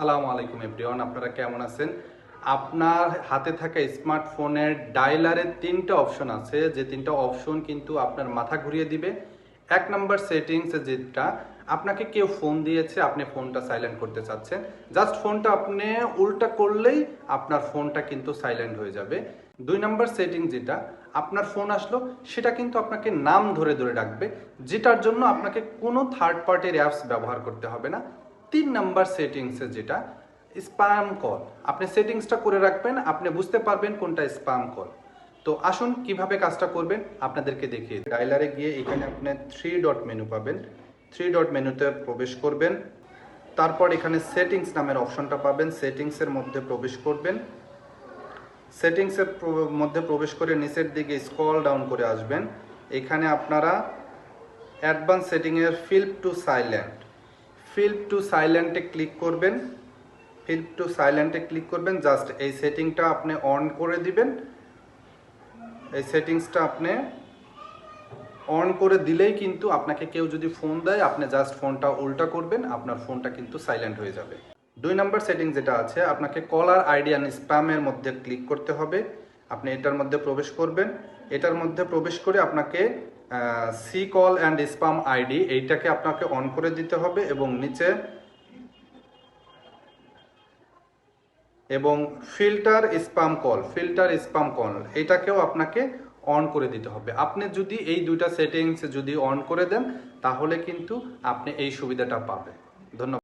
সালামু আলাইকুম এভরিওয়ান, আপনারা কেমন আছেন? আপনার হাতে থাকা স্মার্টফোনের ডায়লারের তিনটা অপশন আছে। যে তিনটা অপশন কিন্তু আপনার মাথা ঘুরিয়ে দিবে। এক নাম্বার সেটিংস যেটা, আপনাকে কেউ ফোন দিয়েছে, আপনি ফোনটা সাইলেন্ট করতে চাচ্ছেন। জাস্ট ফোনটা আপনি উল্টা করলেই আপনার ফোনটা কিন্তু সাইলেন্ট হয়ে যাবে। দুই নম্বর সেটিং যেটা, আপনার ফোন আসলো, সেটা কিন্তু আপনাকে নাম ধরে ধরে ডাকবে, যেটার জন্য আপনাকে কোনো থার্ড পার্টির অ্যাপস ব্যবহার করতে হবে না। তিন নাম্বার সেটিংসে যেটা স্প্যাম কল আপনি সেটিংসটা করে রাখবেন, আপনি বুঝতে পারবেন কোনটা স্প্যাম কল তো আসুন, কীভাবে কাজটা করবেন, আপনাদেরকে দেখিয়ে দিই। ডায়লারে গিয়ে এখানে আপনি থ্রি ডট মেনু পাবেন। থ্রি ডট মেনুতে প্রবেশ করবেন। তারপর এখানে সেটিংস নামের অপশনটা পাবেন। সেটিংসের মধ্যে প্রবেশ করবেন। সেটিংসের মধ্যে প্রবেশ করে নিচের দিকে স্ক্রল ডাউন করে আসবেন। এখানে আপনারা advance সেটিংয়ের flip to silent flip to সাইলেন্টে click করবেন। ফিল্প টু সাইলেন্টে ক্লিক করবেন। জাস্ট এই সেটিংটা আপনি অন করে দিবেন। এই সেটিংসটা আপনি অন করে দিলেই কিন্তু আপনাকে কেউ যদি ফোন দেয়, আপনি জাস্ট ফোনটা উল্টা করবেন। আপনার ফোনটা কিন্তু সাইলেন্ট হয়ে যাবে। দুই নাম্বার সেটিং যেটা আছে, আপনাকে কলার আইডি অ্যান্ড স্প্যামের মধ্যে ক্লিক করতে হবে। আপনি এটার মধ্যে প্রবেশ করবেন। এটার মধ্যে প্রবেশ করে আপনাকে C call and spam ID এইটাকে আপনাকে অন করে দিতে হবে এবং নিচে এবং filter spam call filter spam call এটাকেও আপনাকে অন করে দিতে হবে। আপনি যদি এই দুইটা সেটিংস যদি অন করে দেন, তাহলে কিন্তু আপনি এই সুবিধাটা পাবেন। ধন্যবাদ।